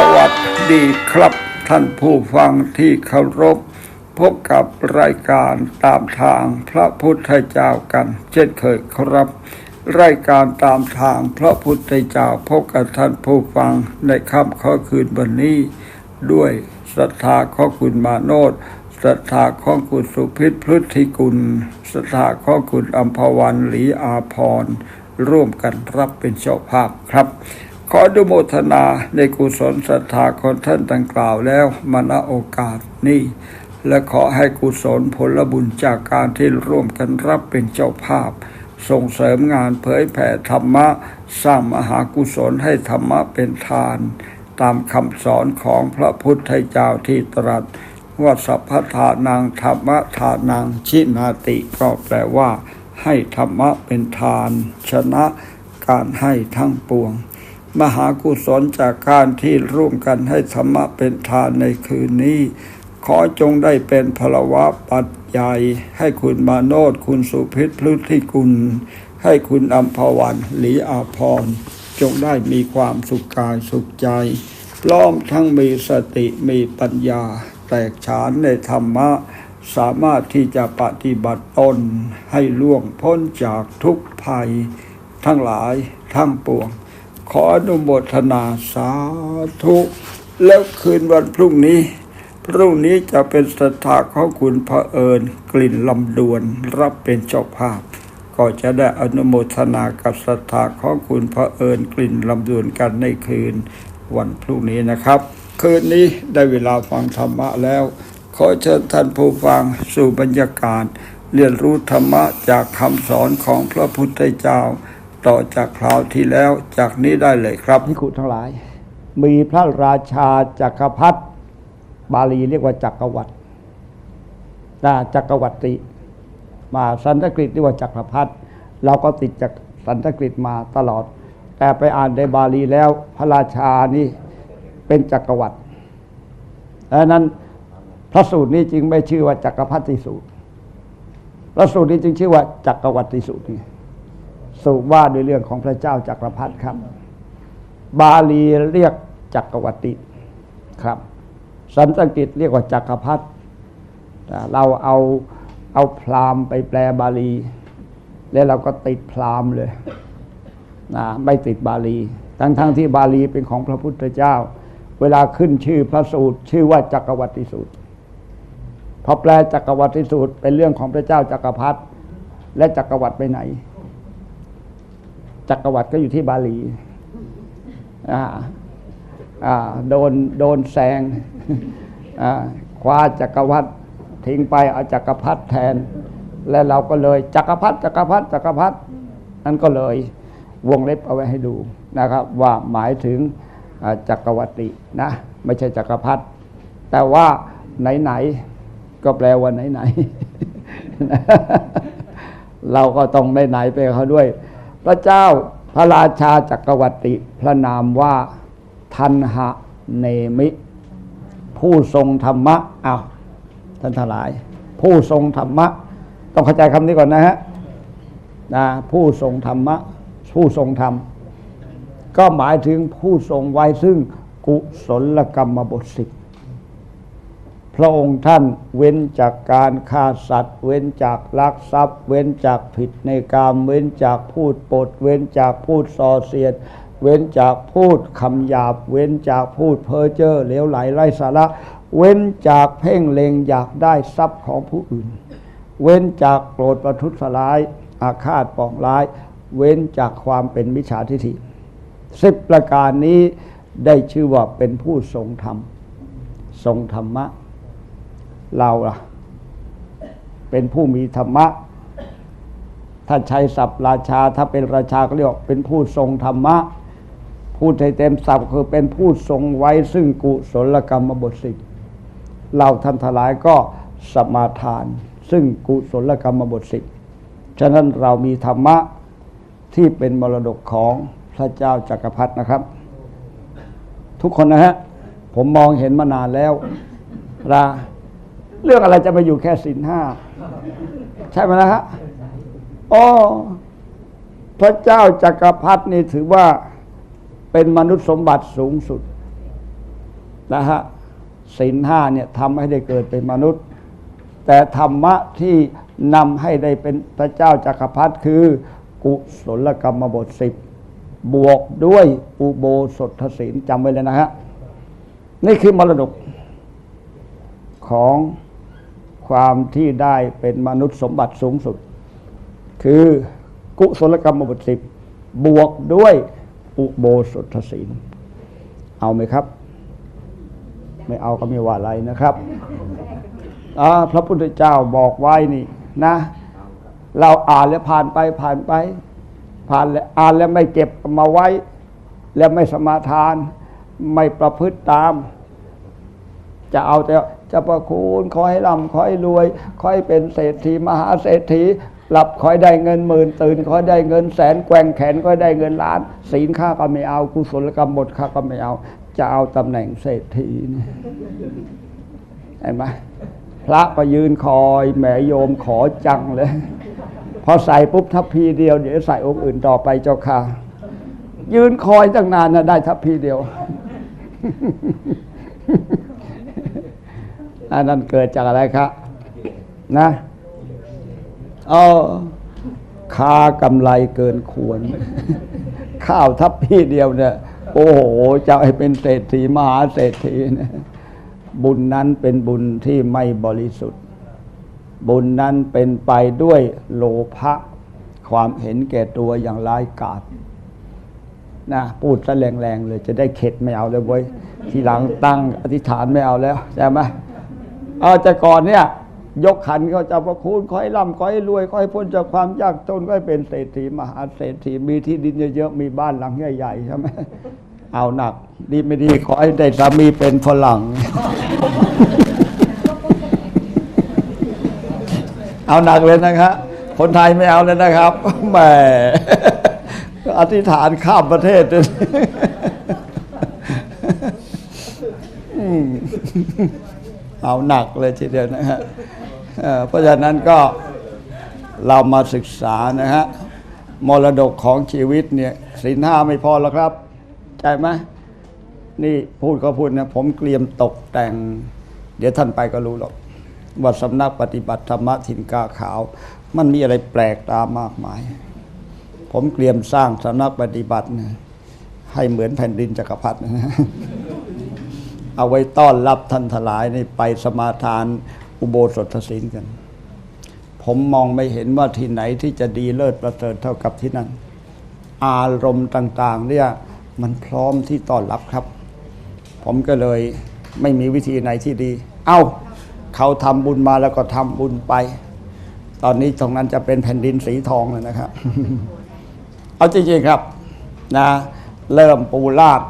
สวัสดีครับ ท่านผู้ฟังที่เคารพ พบกับรายการตามทางพระพุทธเจ้ากัน เช่นเคยครับ รายการตามทางพระพุทธเจ้าพบกับท่านผู้ฟังในค่ำข้อคืนวันนี้ ด้วยศรัทธาของคุณมาโนดศรัทธาของคุณสุพิษพฤทธิกุลศรัทธาของคุณอัมพวันหลีอาพรร่วมกันรับเป็นเจ้าภาพครับ ขออนุโมทนาในกุศลศรัทธาของท่านดังกล่าวแล้วมาณโอกาสนี้ และขอให้กุศลผลบุญจากการที่ร่วมกันรับเป็นเจ้าภาพ ส่งเสริมงานเผยแผ่ธรรมะ สร้างมหากุศลให้ธรรมะเป็นทาน ตามคำสอนของพระพุทธเจ้าที่ตรัส ว่าสัพพทานังธรรมทานังชินาติก็แปลว่า ให้ธรรมะเป็นทาน ชนะการให้ทั้งปวง มหากุศลจากการที่ร่วมกันให้ธรรมะเป็นทานในคืนนี้ ขอจงได้เป็นพลวะปัจจัยให้คุณมาโนดคุณสุพิษพฤทธิกุล ให้คุณอัมพวันหลีอาพร จงได้มีความสุขกายสุขใจ พร้อมทั้งมีสติมีปัญญา แตกฉานในธรรมะ สามารถที่จะปฏิบัติตนให้ล่วงพ้นจากทุกภัย ทั้งหลายทั้งปวง ขออนุโมทนาสาธุ แล้วคืนวันพรุ่งนี้ พรุ่งนี้จะเป็นศรัทธาของคุณพระเอิญกลิ่นลำดวนรับเป็นเจ้าภาพ ก็จะได้อนุโมทนากับศรัทธาของคุณพระเอิญกลิ่นลำดวนกันในคืนวันพรุ่งนี้นะครับ คืนนี้ได้เวลาฟังธรรมะแล้ว ขอเชิญท่านผู้ฟังสู่บรรยากาศเรียนรู้ธรรมะจากคำสอนของพระพุทธเจ้า ต่อจากคราวที่แล้วจากนี้ได้เลยครับพิคุทั้งหลาย มีพระราชาจักรพรรดิบาลีเรียกว่าจักรวรรดินะจักรวรรติมาสันสกฤตเรียกว่าจักรพรรดิเราก็ติดจากสันสกฤตมาตลอด แต่ไปอ่านในบาลีแล้วพระราชานี่เป็นจักรวรรดิดังนั้นพระสูตรนี้จึงไม่ชื่อว่าจักรพรรดิสูตร พระสูตรนี้จึงชื่อว่าจักรวรรติสูตรนี่ สูตรว่าด้วยเรื่องของพระเจ้าจักรพรรดิครับ บาลีเรียกจักรวรรติครับสันสกฤตเรียกว่าจักรพรรดิเราเอาเอาพรามไปแปลบาลี แล้วเราก็ติดพรามเลยนะไม่ติดบาลี ทั้งทั้งที่บาลีเป็นของพระพุทธเจ้า เวลาขึ้นชื่อพระสูตร ชื่อว่าจักรวรรติสูตรพอแปลจักรวรรติสูตรเป็นเรื่องของพระเจ้าจักรพรรดิและจักรวรรดิไปไหน จักรวรรดิก็อยู่ที่บาหลีอ่าอ่าโดนโดนแซงอ่าคว้าจักรวรรดิทิ้งไปเอาจักรพรรดิแทน และเราก็เลยจักรพรรดิจักรพรรดิจักรพรรดินั่นก็เลยวงเล็บเอาไว้ให้ดูนะครับ ว่าหมายถึงจักรวรรดินะไม่ใช่จักรพรรดิแต่ว่าไหนๆก็แปลว่าไหนๆเราก็ต้องได้ไหนไปเขาด้วย พระเจ้าพระราชาจักรวรรติพระนามว่าทันหะเนมิ ผู้ทรงธรรมะอ้าวท่านทลาย ผู้ทรงธรรมะ ต้องเข้าใจคำนี้ก่อนนะฮะนะผู้ทรงธรรมะ ผู้ทรงธรรม ก็หมายถึงผู้ทรงไว้ซึ่งกุศลกรรมบทสิบ พระองค์ท่านเว้นจากการฆ่าสัตว์ เว้นจากลักทรัพย์ เว้นจากผิดในกามเว้นจากพูดปด เว้นจากพูดส่อเสียด เว้นจากพูดคำหยาบ เว้นจากพูดเพ้อเจ้อเหลวไหลไร้สาระ เว้นจากเพ่งเล็งอยากได้ทรัพย์ของผู้อื่น เว้นจากโกรธประทุษร้าย อาฆาตปองร้าย เว้นจากความเป็นมิจฉาทิฏฐิสิบประการนี้ได้ชื่อว่าเป็นผู้ทรงธรรมทรงธรรมะ เราล่ะ เป็นผู้มีธรรมะ ถ้าใช้ศัพท์ราชาถ้าเป็นราชาก็เรียกเป็นผู้ทรงธรรมะ พูดให้เต็มศัพท์คือเป็นผู้ทรงไว้ซึ่งกุศลกรรมบทสิบเราท่านทลายก็สมาทาน ซึ่งกุศลกรรมบทสิบฉะนั้นเรามีธรรมะที่เป็นมรดกของพระเจ้าจักรพรรดินะครับ ทุกคนนะฮะผมมองเห็นมานานแล้วรา เรื่องอะไรจะไปอยู่แค่สินห้าใช่ไหมนะฮะอ๋อพระเจ้าจักรพรรดินี่ถือว่าเป็นมนุษย์สมบัติสูงสุดนะฮะศีลห้าเนี่ยทำให้ได้เกิดเป็นมนุษย์ แต่ธรรมะที่นำให้ได้เป็นพระเจ้าจักรพรรดิคือ กุศลกรรมบทสิบบวกด้วยอุโบสถศีลจำไว้เลยนะฮะนี่คือมรดกของ ความที่ได้เป็นมนุษย์สมบัติสูงสุด คือกุศลกรรมบทสิบบวกด้วยอุโบสถศีล เอาไหมครับ ไม่เอาก็ไม่ว่าอะไรนะครับพระพุทธเจ้าบอกไว้นี่นะ เราอ่านแล้วผ่านไปผ่านไป ผ่านแล้วอ่านแล้วไม่เก็บมาไว้ แล้วไม่สมาทาน ไม่ประพฤติตาม จะเอาแต่ จะประคุณขอให้ร่ำขอให้รวยขอให้เป็นเศรษฐีมหาเศรษฐีหลับขอให้ได้เงินหมื่นตื่นขอให้ได้เงินแสนแกว่งแขนขอให้ได้เงินล้าน ศีลข้าก็ไม่เอากุศลกรรมบทข้าก็ไม่เอา จะเอาตำแหน่งเศรษฐีนี่เห็นไหมพระก็ยืนคอยแหมโยมขอจังเลย พอใส่ปุ๊บทัพพีเดียวเดี๋ยวใส่องค์อื่นต่อไปเจ้าค่ะ ยืนคอยตั้งนานนะได้ทัพพีเดียว อันนั้นเกิดจากอะไรครับนะเออค่ากำไรเกินควร ข้าวทัพพี่เดียวเนี่ย โอ้โหจะให้เป็นเศรษฐีมหาเศรษฐีนี่ยบุญนั้นเป็นบุญที่ไม่บริสุทธิ์ บุญนั้นเป็นไปด้วยโลภะความเห็นแก่ตัวอย่างร้ายกาจนะพูดซะแรงๆเลย จะได้เข็ดไม่เอาเลยเว้ยทีหลังตั้งอธิษฐานไม่เอาแล้วใช่ไหม เอาแต่ก่อนเนี่ย ยกขันเขาจะประคุณขอให้ร่ำขอให้รวยขอให้พ้นจากความยากจนขอให้เป็นเศรษฐีมหาเศรษฐีมีที่ดินเยอะๆมีบ้านหลังใหญ่ๆใช่ไหมเอาหนัก ดีไม่ดีขอให้ได้สามีเป็นฝรั่ง เอาหนักเลยนะครับคนไทยไม่เอาเลยนะครับแหมอธิษฐานข้ามประเทศเลย เอาหนักเลยทีเดียวนะฮะเพราะฉะนั้นก็เรามาศึกษานะฮะมรดกของชีวิตเนี่ยสินห้าไม่พอหรอกครับใช่ไหมนี่พูดก็พูดนะผมเกลียมตกแต่ง เดี๋ยวท่านไปก็รู้หรอกว่าสำนักปฏิบัติธรรมถินกาขาว มันมีอะไรแปลกตามากมาย ผมเตรียมสร้างสำนักปฏิบัติให้เหมือนแผ่นดินจักรพรรดินะ เอาไว้ต้อนรับท่านทลายนี่ไปสมาทานอุโบสถศีลกัน ผมมองไม่เห็นว่าที่ไหนที่จะดีเลิศประเสริฐเท่ากับที่นั่น อารมณ์ต่างๆเนี่ยมันพร้อมที่ต้อนรับครับ ผมก็เลยไม่มีวิธีไหนที่ดี เอ้า เขาทำบุญมาแล้วก็ทำบุญไป ตอนนี้ตรงนั้นจะเป็นแผ่นดินสีทองเลยนะครับเอาจริงๆครับนะเริ่มปูลาด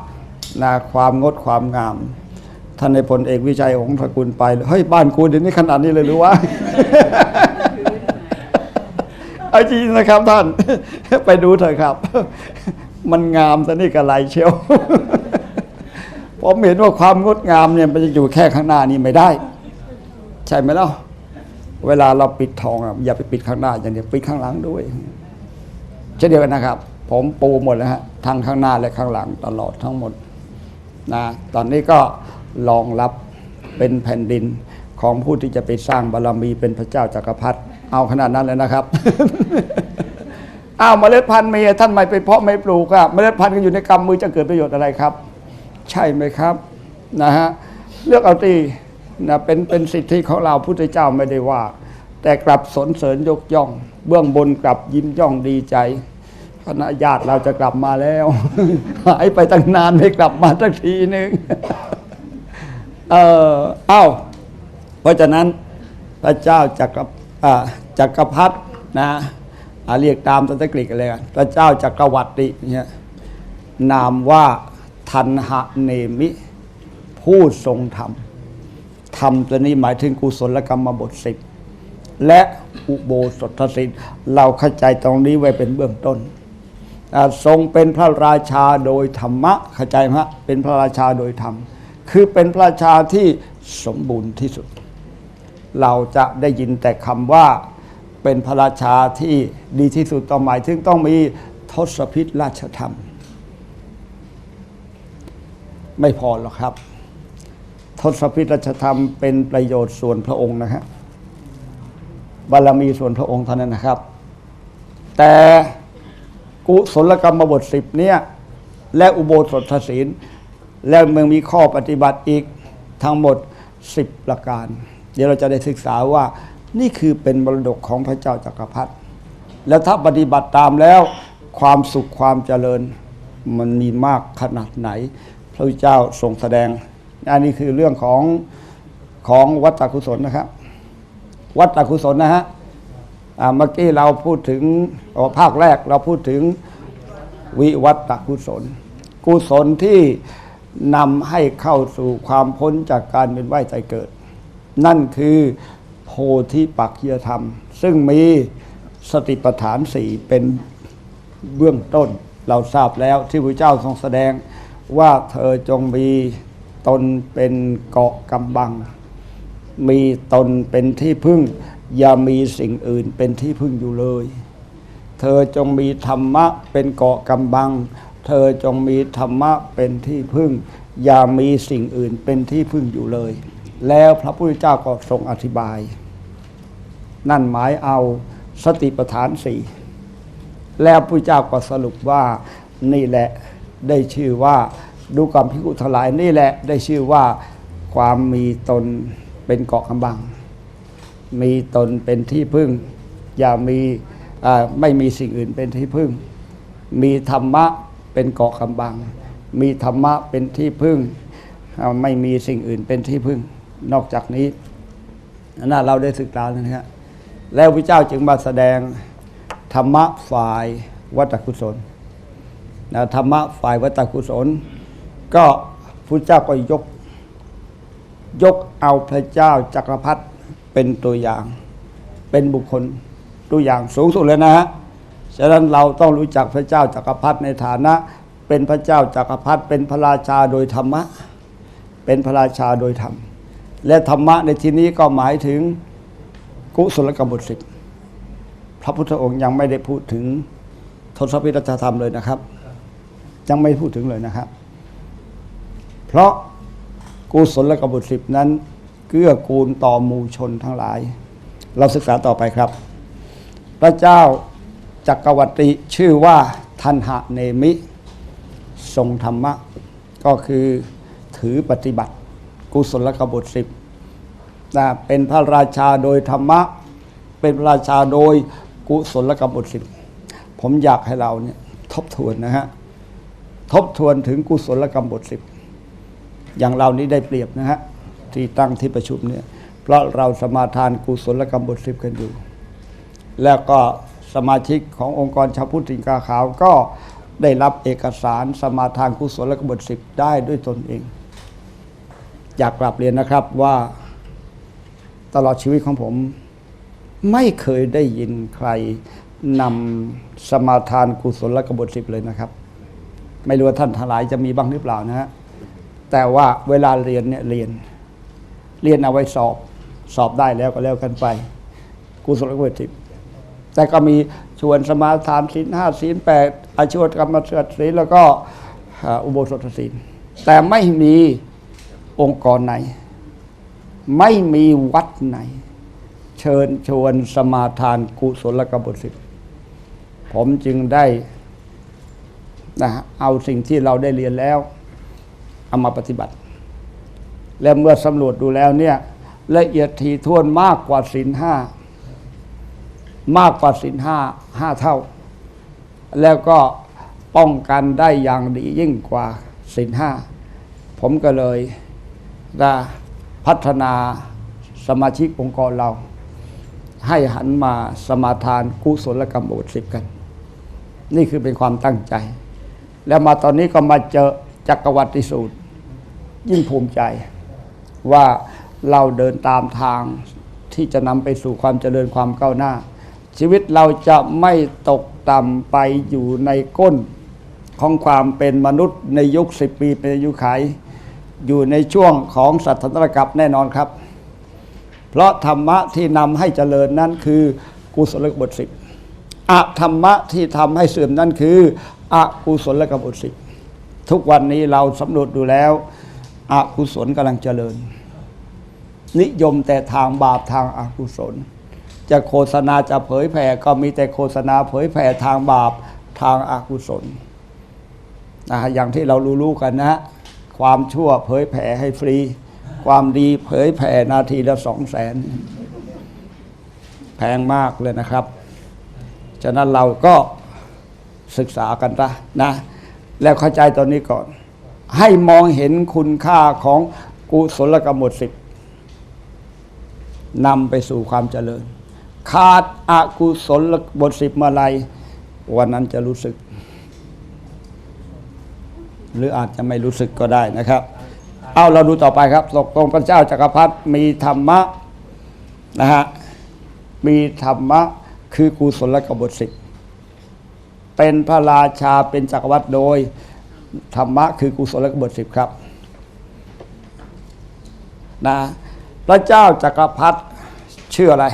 นะความงดความงาม ท่านในพลเอกวิชัยของสกุลไปเฮ้ยบ้านกูเดี๋ยวนี้ขนาดนี้เลยหรือวะเอาจริงนะครับท่าน ไปดูเถอะครับ มันงามแต่นี่กระไรเชียวผมเห็นว่าความงดงามเนี่ยมันจะอยู่แค่ข้างหน้านี่ไม่ได้ ใช่ไหมล่ะเวลาเราปิดทองอะอย่าไปปิดข้างหน้าอย่างเดียวปิดข้างหลังด้วยเช่นเดียวกันนะครับ ผมปูหมดแล้วฮะทั้งข้างหน้าและข้างหลังตลอดทั้งหมดนะตอนนี้ก็ รองรับเป็นแผ่นดินของผู้ที่จะไปสร้างบารมีเป็นพระเจ้าจักรพรรดิเอาขนาดนั้นเลยนะครับอ้าวเมล็ดพันธุ์มีท่านไม่ไปเพาะไม่ปลูกอะเมล็ดพันธุ์ก็อยู่ในกำมือจะเกิดประโยชน์อะไรครับ ใช่ไหมครับนะฮะเลือกเอาตีนะเป็นเป็นสิทธิของเราพุทธเจ้าไม่ได้ว่า แต่กลับสนเสริญยกย่อง เบื้องบนกลับยิ้มย่องดีใจคณะญาติเราจะกลับมาแล้ว หายไปตั้งนานไม่กลับมาสักทีหนึ่ง เออเอ้า เพราะฉะนั้นพระเจ้าจักรอ่าจักรพรรดินะเรียกตามสันสกฤตกันเลยกันพระเจ้าจักรวรรดิเนี่ยนามว่าทันหะเนมิ ผู้ทรงธรรมธรรมตัวนี้หมายถึงกุศลกรรมบทสิบและอุโบสถศีลเราเข้าใจตรงนี้ไว้เป็นเบื้องต้น ทรงเป็นพระราชาโดยธรรมะเข้าใจไหมฮะเป็นพระราชาโดยธรรม คือเป็นพระราชาที่สมบูรณ์ที่สุด เราจะได้ยินแต่คำว่าเป็นพระราชาที่ดีที่สุดต้อหมายถึงต้องมีทศพิธราชธรรม ไม่พอหรอกครับ ทศพิธธรรมเป็นประโยชน์ส่วนพระองค์นะฮะบารมีส่วนพระองค์เท่านั้นนะครับ แต่กุศลกรรมบทสิบเนี่ยและอุโบสถศีล แล้วมันมีข้อปฏิบัติอีกทั้งหมดสิบประการ เดี๋ยวเราจะได้ศึกษาว่านี่คือเป็นมรดกของพระเจ้าจักรพรรดิแล้วถ้าปฏิบัติตามแล้วความสุขความเจริญมันมีมากขนาดไหน พระเจ้าทรงแสดง อันนี้คือเรื่องของของวัตตกุศลนะครับ วัตตกุศลนะฮะเมื่อกี้เราพูดถึงภาคแรกเราพูดถึงวิวัตตกุศล กุศลที่ นำให้เข้าสู่ความพ้นจากการเป็นว่ายใจเกิด นั่นคือโพธิปักขียธรรม ซึ่งมีสติปัฏฐานสี่เป็นเบื้องต้นเราทราบแล้วที่พระเจ้าทรงแสดงว่าเธอจงมีตนเป็นเกาะกำบัง มีตนเป็นที่พึ่ง อย่ามีสิ่งอื่นเป็นที่พึ่งอยู่เลย เธอจงมีธรรมะเป็นเกาะกำบัง เธอจงมีธรรมะเป็นที่พึ่ง อย่ามีสิ่งอื่นเป็นที่พึ่งอยู่เลย แล้วพระพุทธเจ้าก็ทรงอธิบาย นั่นหมายเอาสติปัฏฐานสี่แล้วพระเจ้าก็สรุปว่านี่แหละได้ชื่อว่าดูกรรมพิกุทลายนี่แหละได้ชื่อว่าความมีตนเป็นเกาะกำบัง มีตนเป็นที่พึ่ง อย่ามีไม่มีสิ่งอื่นเป็นที่พึ่ง มีธรรมะ เป็นเกาะกำบัง มีธรรมะเป็นที่พึ่ง ไม่มีสิ่งอื่นเป็นที่พึ่ง นอกจากนี้น่าเราได้ศึกษาแล้วนะฮะแล้วพระเจ้าจึงมาแสดงธรรมะฝ่ายวัตกุศลนะธรรมะฝ่ายวัตกุศล ก็พระเจ้าก็ยก ยกเอาพระเจ้าจักรพรรดิเป็นตัวอย่าง เป็นบุคคลตัวอย่างสูงสุดเลยนะฮะ ฉะนั้นเราต้องรู้จักพระเจ้าจักรพรรดิในฐานะ เป็นพระเจ้าจักรพรรดิเป็นพระราชาโดยธรรมะ เป็นพระราชาโดยธรรม และธรรมะในที่นี้ก็หมายถึงกุศลกรรมบทสิบพระพุทธองค์ยังไม่ได้พูดถึงทศพิธธรรมเลยนะครับ ยังไม่พูดถึงเลยนะครับ เพราะกุศลกรรมบฏสิบนั้นเกื้อกูลต่อมูชนทั้งหลาย เราศึกษาต่อไปครับ พระเจ้า จักรวรรดิชื่อว่าทันหะเนมิ ทรงธรรมะ ก็คือถือปฏิบัติ กุศลกบฏสิบนะเป็นพระราชาโดยธรรมะ เป็นพระราชาโดยกุศลกบฏสิบผมอยากให้เราเนี่ยทบทวนนะฮะ ทบทวนถึงกุศลกรรมบทสิบอย่างเรานี้ได้เปรียบนะฮะ ที่ตั้งที่ประชุมเนี่ย เพราะเราสมาทานกุศลกรรมบทสิบกันอยู่ แล้วก็ สมาชิกขององค์กรชาวพุทธิงกาขาวก็ได้รับเอกสารสมาทานกุศลกรรมบทสิบได้ด้วยตนเอง อยากกลับเรียนนะครับว่าตลอดชีวิตของผม ไม่เคยได้ยินใครนำสมาทานกุศลกรรมบทสิบเลยนะครับ ไม่รู้ว่าท่านทั้งหลายจะมีบ้างหรือเปล่านะฮะแต่ว่าเวลาเรียนเนี่ยเรียน เรียนเอาไว้สอบ สอบได้แล้วก็แล้วกันไป กุศลกรรมสิบ แต่ก็มีชวนสมาทานศีลห้าศีลแปดอาชีวกรรมสวดศีลแล้วก็อุโบสถศีล แต่ไม่มีองค์กรไหน ไม่มีวัดไหน เชิญชวนสมาทานกุศลกรรมสิบผมจึงได้นะฮะเอาสิ่งที่เราได้เรียนแล้ว เอามาปฏิบัติ และเมื่อสำรวจดูแล้วเนี่ยละเอียดถี่ถ้วนมากกว่าศีลห้า มากกว่าศีลห้าห้าเท่า แล้วก็ป้องกันได้อย่างดียิ่งกว่าศีลห้า ผมก็เลยนะพัฒนาสมาชิกองค์กรเรา ให้หันมาสมาทานกุศลกรรมบทสิบกัน นี่คือเป็นความตั้งใจ แล้วมาตอนนี้ก็มาเจอจักรวรรดิสูตร ยิ่งภูมิใจว่าเราเดินตามทางที่จะนำไปสู่ความเจริญความก้าวหน้า ชีวิตเราจะไม่ตกต่ำไปอยู่ในก้น ของความเป็นมนุษย์ในยุคสิบปีเป็นอายุขัยอยู่ในช่วงของสัตว์ธนกับแน่นอนครับ เพราะธรรมะที่นำให้เจริญนั้นคือกุศลกบทสิบอะธรรมะที่ทำให้เสื่อมนั่นคืออกุศลกบทสิบทุกวันนี้เราสำรวจดูแล้วอกุศลกำลังเจริญ นิยมแต่ทางบาปทางอากุศล จะโฆษณาจะเผยแผ่ก็มีแต่โฆษณาเผยแผ่ทางบาปทางอากุศลนะฮะอย่างที่เรารู้ๆกันนะ ความชั่วเผยแผ่ให้ฟรี ความดีเผยแผ่นาทีละสองแสนแพงมากเลยนะครับ ฉะนั้นเราก็ศึกษากันละนะ แล้วเข้าใจตอนนี้ก่อน ให้มองเห็นคุณค่าของกุศลกรรมบทสิบนำไปสู่ความเจริญ ขาดอากุศลบทสิบเมื่อไรวันนั้นจะรู้สึก หรืออาจจะไม่รู้สึกก็ได้นะครับ เอาเราดูต่อไปครับตกลงพระเจ้าจักรพรรดิมีธรรมะนะฮะมีธรรมะคือกุศลกบฏสิบเป็นพระราชาเป็นจักรวรรดิโดย ธรรมะคือกุศลกบฏสิบครับนะพระเจ้าจักรพรรดิชื่ออะไร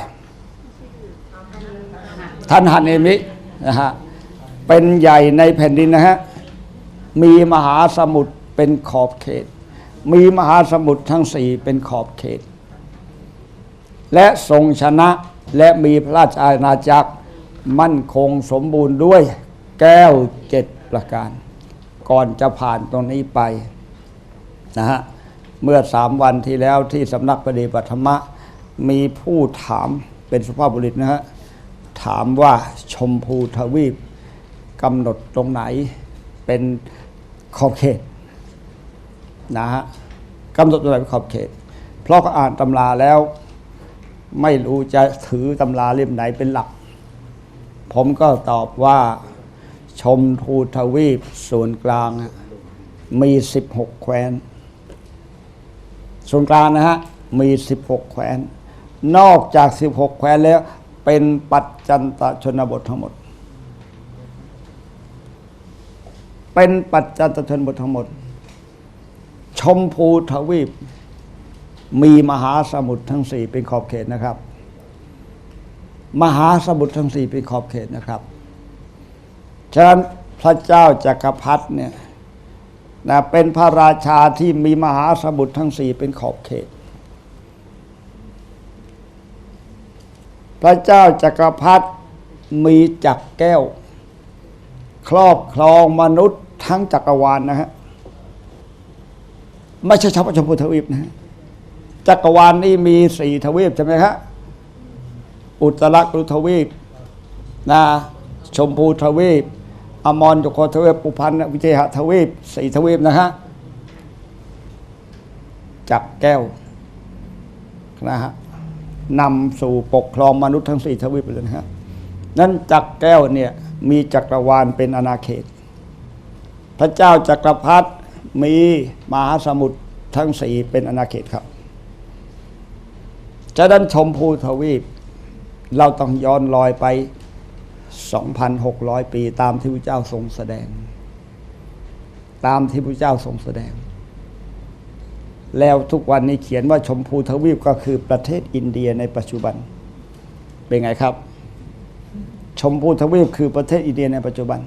ท่านฮันเอมินะฮะเป็นใหญ่ในแผ่นดินนะฮะมีมหาสมุทรเป็นขอบเขต มีมหาสมุทรทั้งสี่เป็นขอบเขต และทรงชนะและมีพระราชอาณาจักรมั่นคงสมบูรณ์ด้วยแก้วเจ็ดประการ ก่อนจะผ่านตรงนี้ไปนะฮะเมื่อสามวันที่แล้วที่สำนักปฏิบัติธรรมะมีผู้ถามเป็นสุภาพบุรุษนะฮะ ถามว่าชมพูทวีปกำหนดตรงไหนเป็นขอบเขตนะฮะกำหนดตรงไหนเป็นขอบเขต เพราะก็อ่านตำราแล้ว ไม่รู้จะถือตำราเล่มไหนเป็นหลัก ผมก็ตอบว่าชมพูทวีปส่วนกลางมีสิบหกแคว้น ส่วนกลางนะฮะมีสิบหกแคว้น นอกจากสิบหกแคว้นแล้ว เป็นปัจจันตชนบททั้งหมด เป็นปัจจันตชนบททั้งหมด ชมพูทวีป มีมหาสมุทรทั้งสี่เป็นขอบเขตนะครับ มหาสมุทรทั้งสี่เป็นขอบเขตนะครับ ฉะนั้นพระเจ้าจักรพรรดิเนี่ยนะเป็นพระราชาที่มีมหาสมุทรทั้งสี่เป็นขอบเขต พระเจ้าจักรพรรดิมีจักรแก้ว ครอบครองมนุษย์ทั้งจักรวาลนะฮะไม่ใช่เฉพาะชมพูทวีปนะฮะจักรวาลนี่มีสี่ทวีปใช่ไหมครับอุตรกุทวีปนะชมพูทวีป อมรจุโคทวีปปุพันธ์วิเทหทวีปสี่ทวีปนะฮะจักรแก้วนะฮะ นำสู่ปกครองมนุษย์ทั้งสี่ทวีปเลยนะฮะนั้นจักรแก้วเนี่ยมีจักรวาลเป็นอาณาเขต พระเจ้าจักรพรรดิมีมหาสมุทรทั้งสี่เป็นอาณาเขตครับฉะนั้นชมพูทวีป เราต้องย้อนรอยไป 2,600 ปีตามที่พระเจ้าทรงแสดง ตามที่พระเจ้าทรงแสดง แล้วทุกวันนี้เขียนว่าชมพูทวีปก็คือประเทศอินเดียในปัจจุบัน เป็นไงครับ ชมพูทวีปคือประเทศอินเดียในปัจจุบัน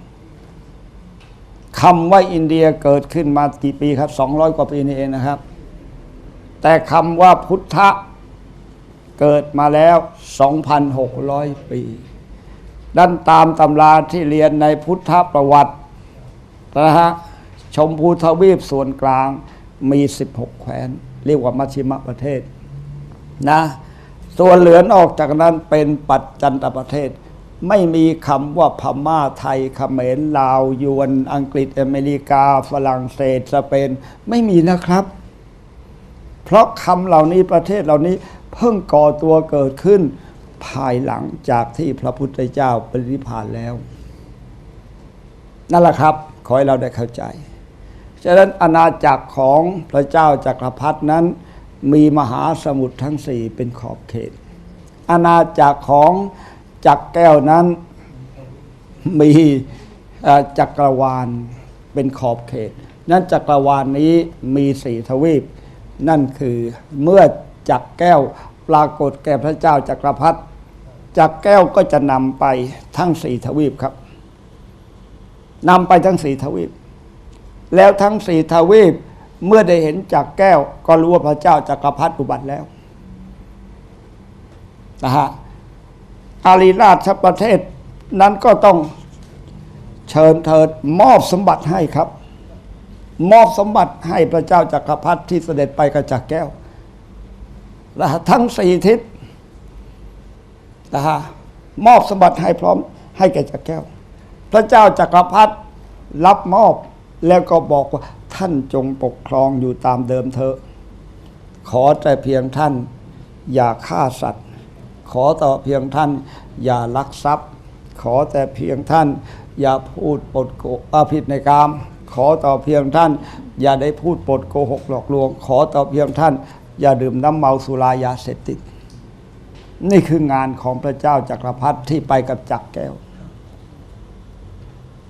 คำว่าอินเดียเกิดขึ้นมากี่ปีครับ 200 กว่าปีนี่เองนะครับ แต่คำว่าพุทธะเกิดมาแล้ว 2,600 ปีดันตามตำราที่เรียนในพุทธประวัตินะฮะชมพูทวีปส่วนกลาง มี 16 แคว้น เรียกว่ามัชชิมประเทศนะส่วนเหลือนออกจากนั้นเป็นปัจจันตประเทศ ไม่มีคำว่าพม่าไทยเขมรลาวยวน อังกฤษอเมริกา ฝรั่งเศสสเปนไม่มีนะครับ เพราะคำเหล่านี้ประเทศเหล่านี้เพิ่งก่อตัวเกิดขึ้น ภายหลังจากที่พระพุทธเจ้าปรินิพพานแล้ว นั่นแหละครับ ขอให้เราได้เข้าใจ ฉะนั้นอาณาจักรของพระเจ้าจักรพรรดินั้น มีมหาสมุทรทั้งสี่เป็นขอบเขต อาณาจักรของจักรแก้วนั้นมีจักรวาลเป็นขอบเขต นั้นจักรวาลนี้มีสี่ทวีป นั่นคือเมื่อจักรแก้วปรากฏแก่พระเจ้าจักรพรรดิจักรแก้วก็จะนำไปทั้งสี่ทวีปครับนำไปทั้งสี่ทวีป แล้วทั้งสี่ทวีปเมื่อได้เห็นจากแก้ว ก็รู้ว่าพระเจ้าจักรพรรดิอุบัติแล้วนะฮะอารีราชประเทศนั้นก็ต้องเชิญเถิดมอบสมบัติให้ครับ มอบสมบัติให้พระเจ้าจักรพรรดิที่เสด็จไปกระจากแก้วนะฮะทั้งสี่ทิศนะฮะมอบสมบัติให้พร้อมให้แก่จักแก้ว พระเจ้าจักรพรรดิรับมอบ แล้วก็บอกว่าท่านจงปกครองอยู่ตามเดิมเถอะ ขอแต่เพียงท่าน อย่าฆ่าสัตว์ ขอต่อเพียงท่าน อย่าลักทรัพย์ ขอแต่เพียงท่าน อย่าพูดปดโกอาผิดในกาม ขอต่อเพียงท่าน อย่าได้พูดปดโกหกหลอกลวง ขอต่อเพียงท่าน อย่าดื่มน้ำเมาสุรายาเสพติด นี่คืองานของพระเจ้าจักรพรรดิที่ไปกับจักรแก้ว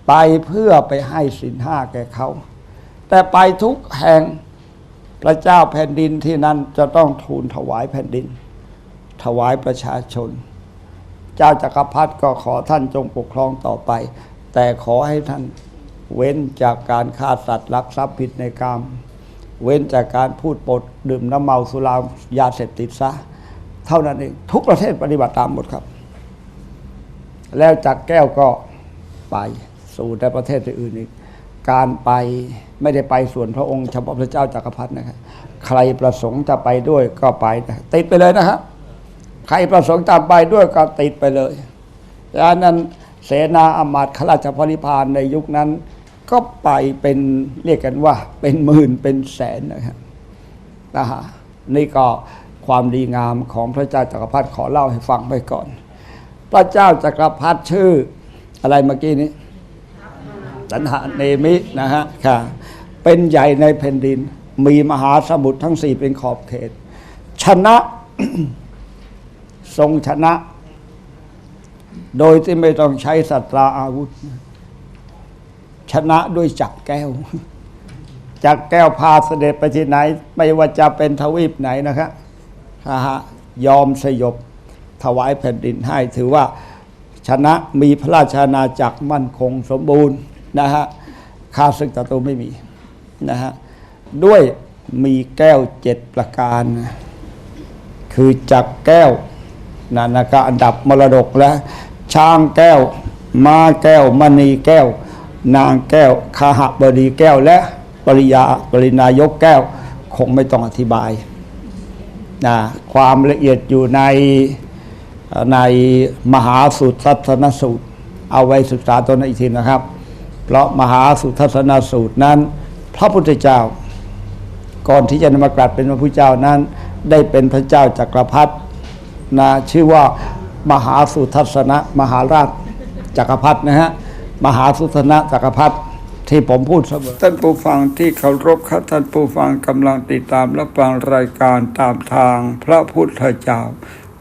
ไปเพื่อไปให้สินห้าแก่เขา แต่ไปทุกแห่งพระเจ้าแผ่นดินที่นั้นจะต้องทูลถวายแผ่นดิน ถวายประชาชน เจ้าจักรพรรดิก็ขอท่านจงปกครองต่อไป แต่ขอให้ท่านเว้นจากการฆ่าสัตว์ลักทรัพย์ผิดในกรรม เว้นจากการพูดปดดื่มน้ำเมาสุรายาเสพติดซะ เท่านั้นเองทุกประเทศปฏิบัติตามหมดครับ แล้วจักแก้วก็ไป สู่ในประเทศอื่นอีก การไปไม่ได้ไปส่วนพระองค์เฉพาะพระเจ้าจักรพรรดินะครับใครประสงค์จะไปด้วยก็ไปนะติดไปเลยนะครับใครประสงค์จะไปด้วยก็ติดไปเลยดังนั้นเสนาอำมาตย์ขราชบริพารในยุคนั้น ก็ไปเป็นเรียกกันว่า เป็นหมื่นเป็นแสนนะครับนะฮะนี่ก็ความดีงามของพระเจ้าจักรพรรดิขอเล่าให้ฟังไปก่อน พระเจ้าจักรพรรดิชื่ออะไรเมื่อกี้นี้ สันหาเนมินะฮะค่ะเป็นใหญ่ในแผ่นดิน มีมหาสมุทรทั้งสี่เป็นขอบเขต ชนะทรงชนะ โดยที่ไม่ต้องใช้สัตราอาวุธ ชนะด้วยจักรแก้ว จักรแก้วพาเสด็จไปที่ไหน ไม่ว่าจะเป็นทวีปไหนนะครับนะฮะยอมสยบถวายแผ่นดินให้ถือว่าชนะมีพระราชอาณาจักรมั่นคงสมบูรณ์ นะฮะข้าศึกศัตรูไม่มีนะฮะด้วยมีแก้วเจ็ดประการ คือจักแก้วนานาคาอันดับมรดกและช้างแก้ว ม้าแก้ว มณีแก้ว นางแก้วคาหบดีแก้วและปริยาปรินายกแก้ว คงไม่ต้องอธิบายนะความละเอียดอยู่ในในมหาสุทัศนสูตร เอาไว้ศึกษาตัวนั้นอีกทีนะครับ เพราะมหาสุทัศนสูตรนั้น พระพุทธเจ้า ก่อนที่จะนมากลัดเป็นพระพุทธเจ้านั้น ได้เป็นพระเจ้าจักรพรรดินะชื่อว่ามหาสุทัศนะมหาราชจักรพรรดินะฮะมหาสุทัศนะจักรพรรดิที่ผมพูดเสมอท่านผู้ฟังที่เคารพครับท่านผู้ฟังกำลังติดตามรับฟังรายการตามทางพระพุทธเจ้า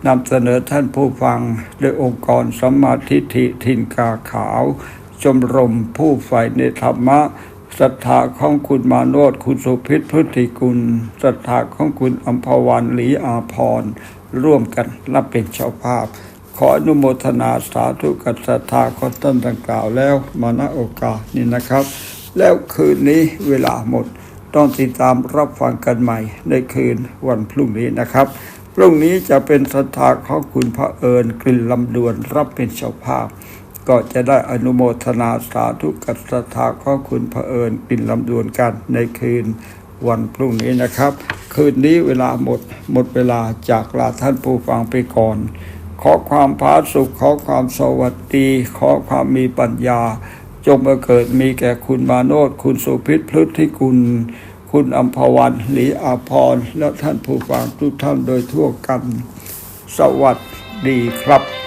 นำเสนอท่านผู้ฟังโดยองค์กรสมมาทิฏฐิทินกาขาว ชมรมผู้ใฝ่ในธรรมะศรัทธาของคุณมาโนดคุณสุพิษพฤติกุลศรัทธาของคุณอัมพวันหลีอาพรร่วมกันรับเป็นเจ้าภาพ ขออนุโมทนาสาธุกับศรัทธาของท่านดังกล่าวแล้วมาณโอกาสนี้นะครับ แล้วคืนนี้เวลาหมด ต้องติดตามรับฟังกันใหม่ในคืนวันพรุ่งนี้นะครับพรุ่งนี้จะเป็นศรัทธาของคุณพระเอิญกลิ่นลำดวนรับเป็นเจ้าภาพ ก็จะได้อนุโมทนาสาธุกับศรัทธาของคุณพระเอิญกลิ่นลำดวนกันในคืนวันพรุ่งนี้นะครับ คืนนี้เวลาหมดหมดเวลาจากลาท่านผู้ฟังไปก่อน ขอความพาสุข ขอความสวัสดี ขอความมีปัญญา จงมาเกิดมีแก่คุณมาโนดคุณสุพิษพฤทธิกุล คุณอัมพวันหลีอาพร และท่านผู้ฟังทุกท่านโดยทั่วกัน สวัสดีครับ